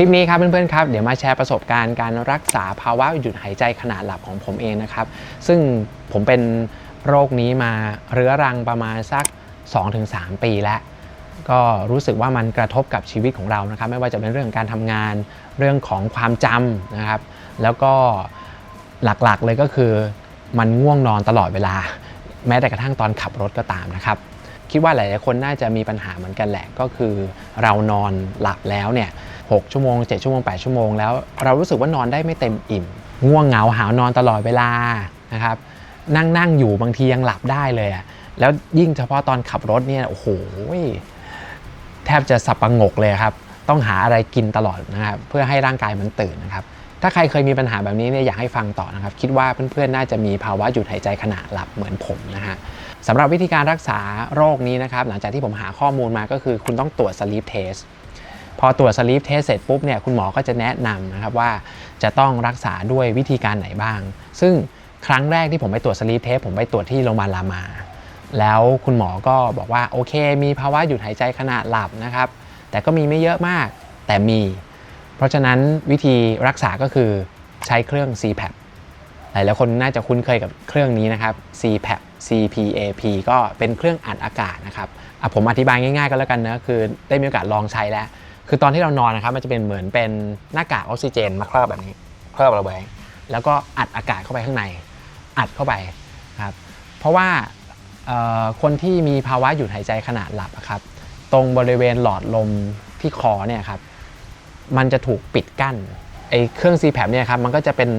คลิปนี้ครับเพื่อนๆครับเดี๋ยวมาแชร์ประสบการณ์การรักษาภาวะหยุดหายใจขณะหลับของผมเองนะครับ ซึ่งผมเป็นโรคนี้มาเรื้อรังประมาณสัก 2-3 ปีแล้ว ก็รู้สึกว่ามันกระทบกับชีวิตของเรานะครับ ไม่ว่าจะเป็นเรื่องการทำงานเรื่องของความจำนะครับ แล้วก็หลักๆเลยก็คือมันง่วงนอนตลอดเวลา แม้แต่กระทั่งตอนขับรถก็ตามนะครับ คิดว่าหลายๆคนน่าจะมีปัญหาเหมือนกันแหละก็คือเรานอนหลับแล้วเนี่ย 6 ชั่วโมง 7 ชั่วโมง 8 ชั่วโมง แล้วเรารู้สึกว่านอนได้ไม่เต็มอิ่ม ง่วงเหงาหาวนอนตลอดเวลานะครับนั่งนั่งอยู่บางทียังหลับได้เลยอะแล้วยิ่งเฉพาะตอนขับรถเนี่ยโอ้โหแทบจะสับประงกเลยครับ ต้องหาอะไรกินตลอดนะครับเพื่อให้ร่างกายมันตื่นนะครับถ้าใครเคยมีปัญหาแบบนี้เนี่ยอยากให้ฟังต่อนะครับ คิดว่าเพื่อนๆน่าจะมีภาวะหยุดหายใจขณะหลับเหมือนผมนะฮะสำหรับวิธีการรักษาโรคนี้นะครับ หลังจากที่ผมหาข้อมูลมาก็คือคุณต้องตรวจ sleep test พอตรวจ sleep test เสร็จปุ๊บเนี่ยคุณหมอก็จะแนะนำนะครับว่าจะต้องรักษาด้วยวิธีการไหนบ้าง ซึ่งครั้งแรกที่ผมไปตรวจ sleep test ผมไปตรวจที่โรงพยาบาลรามา แล้วคุณหมอก็บอกว่าโอเค มีภาวะหยุดหายใจขณะหลับนะครับ แต่ก็มีไม่เยอะมากแต่มี เพราะฉะนั้นวิธีรักษาก็คือใช้เครื่อง CPAP หลายๆคนน่าจะคุ้นเคยกับเครื่องนี้นะครับ CPAP CPAP ก็เป็นเครื่องอัดอากาศนะครับผมอธิบายง่ายๆก็แล้วกันนะคือได้มีโอกาสลองใช้แล้ว คือตอนที่เรานอนนะครับมันจะเป็นเหมือนเป็นหน้ากากออกซิเจนมาครอบแบบนี้ครอบเราไว้แล้วก็อัดอากาศเข้าไปข้างใน อัดเข้าไปครับเพราะว่าคนที่มีภาวะหยุดหายใจขณะหลับครับตรงบริเวณหลอดลมที่คอเนี่ยครับมันจะถูกปิดกั้นไอ้เครื่อง CPAP เนี่ยครับมันก็จะเป็น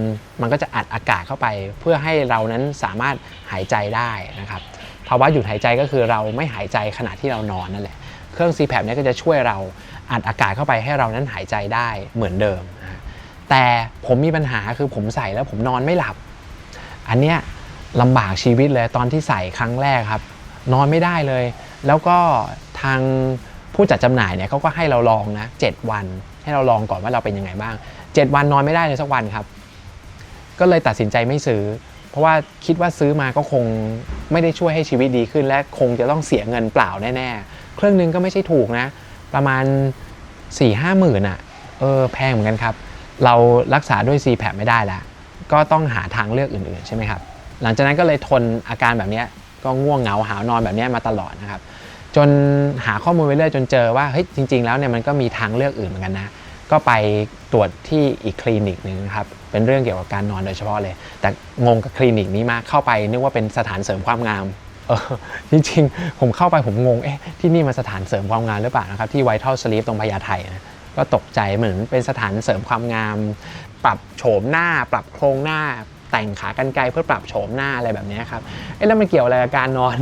มันก็จะอัดอากาศเข้าไป เพื่อให้เรานั้นสามารถหายใจได้นะครับภาวะหยุดหายใจก็คือเราไม่หายใจขณะที่เรานอนนั่นแหละเครื่อง CPAP เนี่ยก็จะช่วยเรา อัดอากาศเข้าไปให้เรานั้นหายใจได้เหมือนเดิม แต่ผมมีปัญหาคือผมใส่แล้วผมนอนไม่หลับ อันเนี้ยลำบากชีวิตเลยตอนที่ใส่ครั้งแรกครับ นอนไม่ได้เลย แล้วก็ทางผู้จัดจำหน่ายเนี่ยเขาก็ให้เราลองนะ 7 วัน ให้เราลองก่อนว่าเราเป็นยังไงบ้าง 7 วันนอนไม่ได้เลยสักวันครับ ก็เลยตัดสินใจไม่ซื้อ เพราะว่าคิดว่าซื้อมาก็คงไม่ได้ช่วยให้ชีวิตดีขึ้น และคงจะต้องเสียเงินเปล่าแน่ๆ เครื่องนึงก็ไม่ใช่ถูกนะ ประมาณ4 5 0 0 0 0อะเออแพงเหมือนกันครับ เรารักษาด้วย CPAP ไม่ได้แล้ว ก็ต้องหาทางเลือกอื่นๆ ใช่ไหมครับ หลังจากนั้นก็เลยทนอาการแบบนี้ก็ง่วงเหงาหาวนอนแบบนี้มาตลอดนะครับ จนหาข้อมูลไปเรื่อยจนเจอว่าเฮ้ยจริง ๆ แล้วเนี่ยมันก็มีทางเลือกอื่นเหมือนกันนะก็ไปตรวจที่อีกคลินิกหนึ่งนะครับ เป็นเรื่องเกี่ยวกับการนอนโดยเฉพาะเลย แต่งงกับคลินิกนี้มากเข้าไปนึกว่าเป็นสถานเสริมความงาม เออจริงๆ ผมเข้าไปผมงง เอ๊ะ ที่นี่มันสถานเสริมความงามหรือเปล่านะครับ ที่ไวท์เท l สลีปตรงพญาไทนะก็ตกใจเหมือนเป็นสถานเสริมความงาม ปรับโฉมหน้า ปรับโครงหน้า แต่งขากรรไกรเพื่อปรับโฉมหน้าอะไรแบบนี้ครับ เอ๊ะแล้วมันเกี่ยวอะไรกับการนอน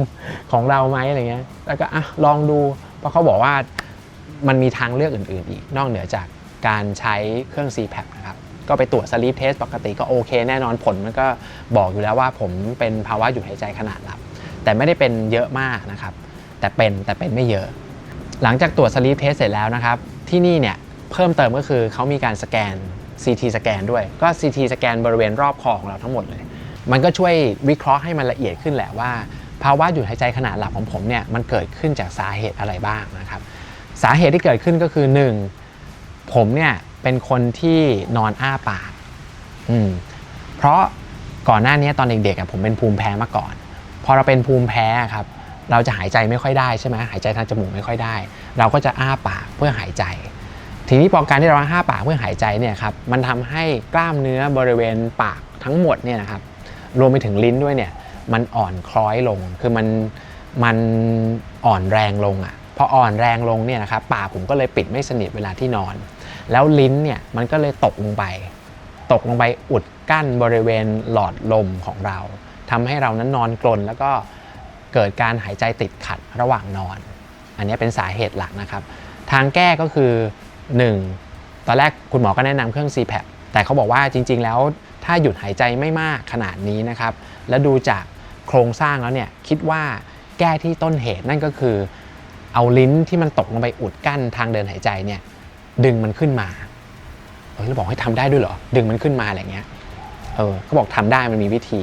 ของเราไหมอะไรเงี้ย แล้วก็อะลองดูเพราะเขาบอกว่ามันมีทางเลือกอื่น ๆ อีกนอกเหนือจากการใช้เครื่อง CPAP นะครับก็ไปตรวจ sleep test ปกติก็โอเค แน่นอนผลมันก็บอกอยู่แล้วว่าผมเป็นภาวะหยุดหายใจขณะหลับ แต่ไม่ได้เป็นเยอะมากนะครับ แต่เป็นแต่เป็นไม่เยอะ หลังจากตรวจ sleep test เสร็จแล้วนะครับ ที่นี่เนี่ยเพิ่มเติมก็คือเขามีการสแกน CT สแกนด้วย ก็ CT สแกนบริเวณรอบคอของเราทั้งหมดเลย มันก็ช่วยวิเคราะห์ให้มันละเอียดขึ้นแหละว่า ภาวะหยุดหายใจขณะหลับของผมเนี่ยมันเกิดขึ้นจากสาเหตุอะไรบ้างนะครับ สาเหตุที่เกิดขึ้นก็คือ 1. ผมเนี่ยเป็นคนที่นอนอ้าปาก อืม เพราะก่อนหน้านี้ตอนเด็กๆผมเป็นภูมิแพ้มาก่อน พอเราเป็นภูมิแพ้ครับ เราจะหายใจไม่ค่อยได้ใช่ไหมหายใจทางจมูกไม่ค่อยได้ เราก็จะอ้าปากเพื่อหายใจ ทีนี้พอการที่เราอ้าปากเพื่อหายใจเนี่ยครับมันทำให้กล้ามเนื้อบริเวณปากทั้งหมดเนี่ยนะครับรวมไปถึงลิ้นด้วยเนี่ยมันอ่อนคล้อยลงคือมันมันอ่อนแรงลงอะ่ะพออ่อนแรงลงเนี่ยนะครับปากผมก็เลยปิดไม่สนิทเวลาที่นอน แล้วลิ้นเนี่ยมันก็เลยตกลงไป ตกลงไปอุดกั้นบริเวณหลอดลมของเรา ทำให้เรานั้นนอนกลน แล้วก็เกิดการหายใจติดขัดระหว่างนอน อันนี้เป็นสาเหตุหลักนะครับ ทางแก้ก็คือ 1. ตอนแรกคุณหมอก็แนะนำเครื่อง CPAP แต่เขาบอกว่าจริง ๆ แล้วถ้าหยุดหายใจไม่มากขนาดนี้นะครับ แล้วดูจากโครงสร้างแล้วเนี่ยคิดว่าแก้ที่ต้นเหตุนั่นก็คือ เอาลิ้นที่มันตกลงไปอุดกั้นทางเดินหายใจเนี่ยดึงมันขึ้นมาเออเราบอกให้ทำได้ด้วยเหรอ ดึงมันขึ้นมาอะไรเงี้ย เออเขาบอกทำได้มันมีวิธี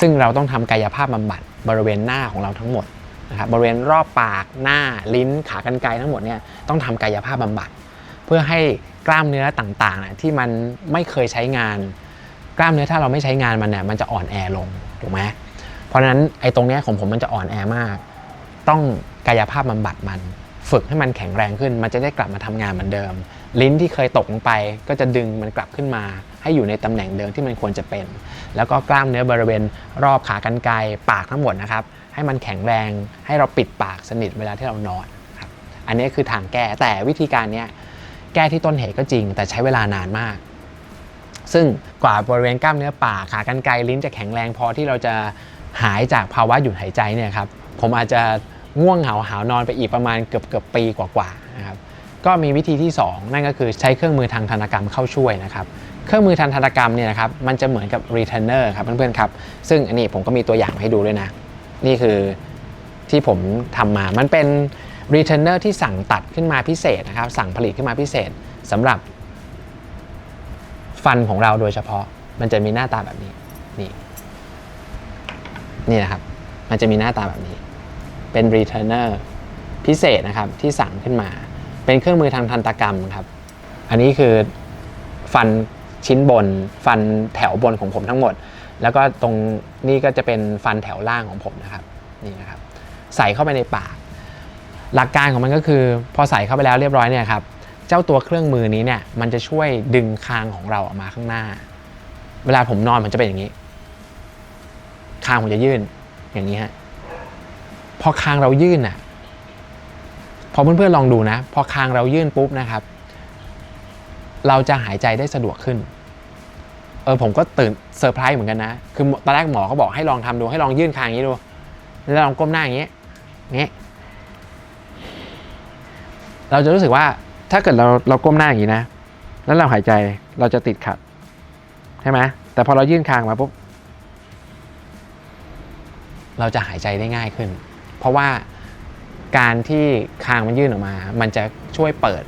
ซึ่งเราต้องทำกายภาพบำบัดบริเวณหน้าของเราทั้งหมดนะครับบริเวณรอบปากหน้าลิ้นขากรรไกรทั้งหมดเนี่ยต้องทำกายภาพบำบัด เพื่อให้กล้ามเนื้อต่างๆนะที่มันไม่เคยใช้งาน กล้ามเนื้อถ้าเราไม่ใช้งานมันเนี่ยมันจะอ่อนแอลงถูกไหมเพราะฉะนั้นไอ้ตรงเนี้ยของผมมันจะอ่อนแอมาก ต้องกายภาพบำบัดมัน ฝึกให้มันแข็งแรงขึ้น มันจะได้กลับมาทำงานเหมือนเดิม ลิ้นที่เคยตกลงไปก็จะดึงมันกลับขึ้นมา ให้อยู่ในตำแหน่งเดิมที่มันควรจะเป็น แล้วก็กล้ามเนื้อบริเวณรอบขากรรไกรปากทั้งหมดนะครับ ให้มันแข็งแรงให้เราปิดปากสนิทเวลาที่เรานอนครับอันนี้คือทางแก้แต่วิธีการนี้แก้ที่ต้นเหตุก็จริง แต่ใช้เวลานานมาก ซึ่งกว่าบริเวณกล้ามเนื้อปากขากรรไกรลิ้นจะแข็งแรงพอที่เราจะหายจากภาวะหยุดหายใจเนี่ยครับผมอาจจะง่วงเหาหาวนอนไปอีกประมาณเกือบเกือบปีกว่าๆนะครับก็มีวิธีที่ 2 นั่นก็คือใช้เครื่องมือทางธนกรรมเข้าช่วยนะครับ เครื่องมือทางธนกรรมเนี่ยนะครับมันจะเหมือนกับ returner ครับเพื่อนๆครับ ซึ่งอันนี้ผมก็มีตัวอย่างให้ดูด้วยนะ นี่คือที่ผมทำมา มันเป็น returner ที่สั่งตัดขึ้นมาพิเศษนะครับ สั่งผลิตขึ้นมาพิเศษสำหรับ ฟันของเราโดยเฉพาะ มันจะมีหน้าตาแบบนี้ นี่ นี่นะครับ มันจะมีหน้าตาแบบนี้ เป็น returner พิเศษนะครับที่สั่งขึ้นมา เป็นเครื่องมือทางทันตกรรมครับ อันนี้คือฟัน ชิ้นบน ฟันแถวบนของผมทั้งหมด แล้วก็ตรงนี้ก็จะเป็นฟันแถวล่างของผมนะครับนี่นะครับ ใส่เข้าไปในปาก หลักการของมันก็คือ พอใส่เข้าไปแล้วเรียบร้อยเนี่ยครับเจ้าตัวเครื่องมือนี้เนี่ยมันจะช่วยดึงคางของเราออกมาข้างหน้า เวลาผมนอนผมจะเป็นอย่างนี้ คางผมจะยื่นอย่างนี้ฮะพอคางเรายื่นน่ะพอเพื่อนๆลองดูนะ พอคางเรายื่นปุ๊บนะครับ เราจะหายใจได้สะดวกขึ้น เออผมก็ตื่นเซอร์ไพรส์เหมือนกันนะ คือตอนแรกหมอเขาบอกให้ลองทำดูให้ลองยื่นคางอย่างนี้ดู แล้วลองก้มหน้าอย่างนี้อย่างนี้ เราจะรู้สึกว่าถ้าเกิดเราเราก้มหน้าอย่างนี้นะ แล้วเราหายใจเราจะติดขัดใช่ไหมแต่พอเรายื่นคางมาปุ๊บเราจะหายใจได้ง่ายขึ้น เพราะว่าการที่คางมันยื่นออกมา มันจะช่วยเปิด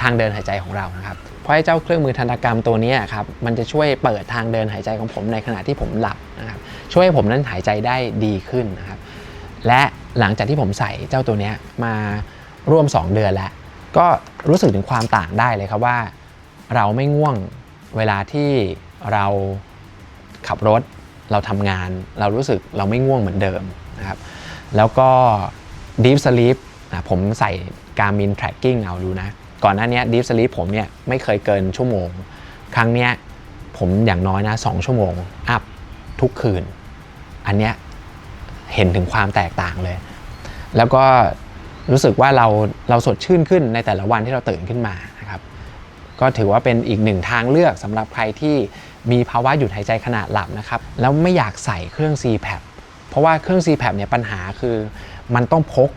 ทางเดินหายใจของเรานะครับเพราะไอ้เจ้าเครื่องมือทันตกรรมตัวนี้ครับมันจะช่วยเปิดทางเดินหายใจของผมในขณะที่ผมหลับนะครับช่วยให้ผมนั้นหายใจได้ดีขึ้นนะครับและหลังจากที่ผมใส่เจ้าตัวนี้มาร่วม 2 เดือนแล้ว ก็รู้สึกถึงความต่างได้เลยครับว่า เราไม่ง่วงเวลาที่เราขับรถเราทำงาน เรารู้สึกเราไม่ง่วงเหมือนเดิมนะครับแล้วก็ Deep Sleep นะผมใส่ Garmin Tracking เอาดูนะ ก่อนหน้านี้ Deep Sleep ผมเนี่ยไม่เคยเกินชั่วโมง ครั้งเนี้ยผมอย่างน้อยนะ2ชั่วโมงอัพทุกคืน อันเนี้ยเห็นถึงความแตกต่างเลย แล้วก็รู้สึกว่าเราเราสดชื่นขึ้นในแต่ละวันที่เราตื่นขึ้นมานะครับ ก็ถือว่าเป็นอีกหนึ่งทางเลือกสำหรับใครที่มีภาวะหยุดหายใจขณะหลับนะครับ แล้วไม่อยากใส่เครื่อง CPAP เพราะว่าเครื่อง CPAP เนี่ยปัญหาคือมันต้องพก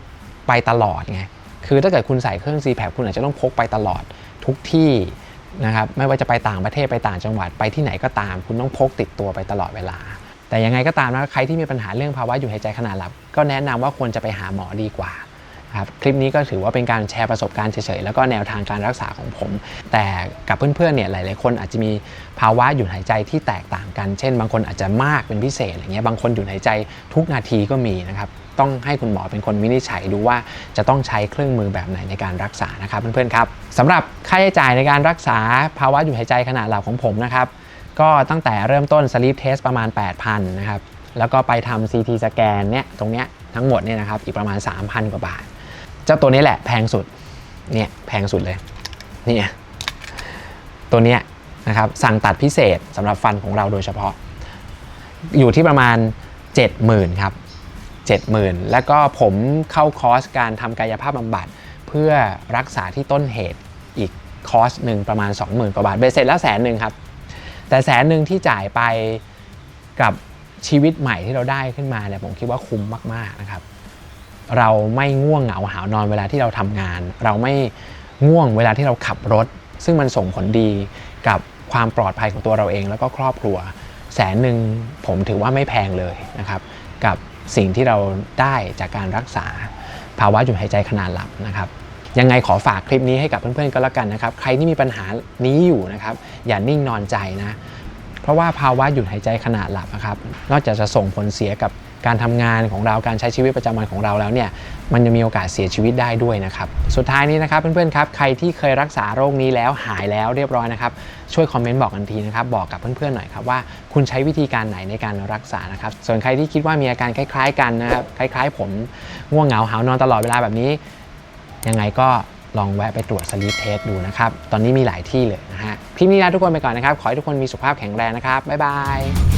ไปตลอดไง คือถ้าเกิดคุณใส่เครื่อง CPAP คุณอาจจะต้องพกไปตลอดทุกที่นะครับไม่ว่าจะไปต่างประเทศไปต่างจังหวัดไปที่ไหนก็ตาม คุณต้องพกติดตัวไปตลอดเวลา แต่ยังไงก็ตามนะใครที่มีปัญหาเรื่องภาวะหยุดหายใจขณะหลับ ก็แนะนำว่าควรจะไปหาหมอดีกว่าครับคลิปนี้ก็ถือว่าเป็นการแชร์ประสบการณ์เฉยๆ แล้วก็แนวทางการรักษาของผม แต่กับเพื่อนๆ เนี่ยหลายๆ คนอาจจะมีภาวะหยุดหายใจที่แตกต่างกัน เช่น บางคนอาจจะมากเป็นพิเศษอะไรเงี้ย บางคนหยุดหายใจทุกนาทีก็มีนะครับ ต้องให้คุณหมอเป็นคนวินิจฉัยดูว่าจะต้องใช้เครื่องมือแบบไหนในการรักษานะครับเพื่อนๆครับสำหรับค่าใช้จ่ายในการรักษาภาวะหยุดหายใจขณะหลับของผมนะครับก็ตั้งแต่เริ่มต้น sleep test ประมาณ 8,000นะครับแล้วก็ไปทำ CT สแกนเนี่ยตรงเนี้ยทั้งหมดเนี่ยนะครับอีกประมาณ 3,000 กว่าบาท เจ้าตัวนี้แหละแพงสุดเนี่ยแพงสุดเลยเนี่ยตัวเนี้ยนะครับสั่งตัดพิเศษสำหรับฟันของเราโดยเฉพาะ อยู่ที่ประมาณ 70,000ครับ 70,000 แล้วก็ผมเข้าคอร์สการทำกายภาพบำบัด เพื่อรักษาที่ต้นเหตุอีกคอร์สหนึ่งประมาณ 20,000กว่าบาทเบสเสร็จแล้วแสนหนึ่งครับ แต่แสนหนึ่งที่จ่ายไปกับชีวิตใหม่ที่เราได้ขึ้นมาเนี่ยผมคิดว่าคุ้มมากๆนะครับ เราไม่ง่วงเหงาหาวนอนเวลาที่เราทำงาน เราไม่ง่วงเวลาที่เราขับรถ ซึ่งมันส่งผลดีกับความปลอดภัยของตัวเราเองแล้วก็ครอบครัว แสนหนึ่งผมถือว่าไม่แพงเลยนะครับ กับ สิ่งที่เราได้จากการรักษาภาวะหยุดหายใจขณะหลับนะครับยังไงขอฝากคลิปนี้ให้กับเพื่อนๆก็แล้วกันนะครับ ใครที่มีปัญหานี้อยู่นะครับ อย่านิ่งนอนใจนะ เพราะว่าภาวะหยุดหายใจขณะหลับนะครับ นอกจากจะส่งผลเสียกับ การทำงานของเราการใช้ชีวิตประจำวันของเราแล้วเนี่ยมันจะมีโอกาสเสียชีวิตได้ด้วยนะครับสุดท้ายนี้นะครับเพื่อนๆครับใครที่เคยรักษาโรคนี้แล้วหายแล้วเรียบร้อยนะครับช่วยคอมเมนต์บอกกันทีนะครับบอกกับเพื่อนๆหน่อยครับว่าคุณใช้วิธีการไหนในการรักษานะครับส่วนใครที่คิดว่ามีอาการคล้าย ๆ กันนะครับคล้ายๆ ผมง่วงเหงาหาวนอนตลอดเวลาแบบนี้ ยังไงก็ลองแวะไปตรวจสลีปเทสดูนะครับ ตอนนี้มีหลายที่เลยนะฮะ คลิปนี้ลาทุกคนไปก่อนนะครับ ขอให้ทุกคนมีสุขภาพแข็งแรงนะครับ บ๊ายบาย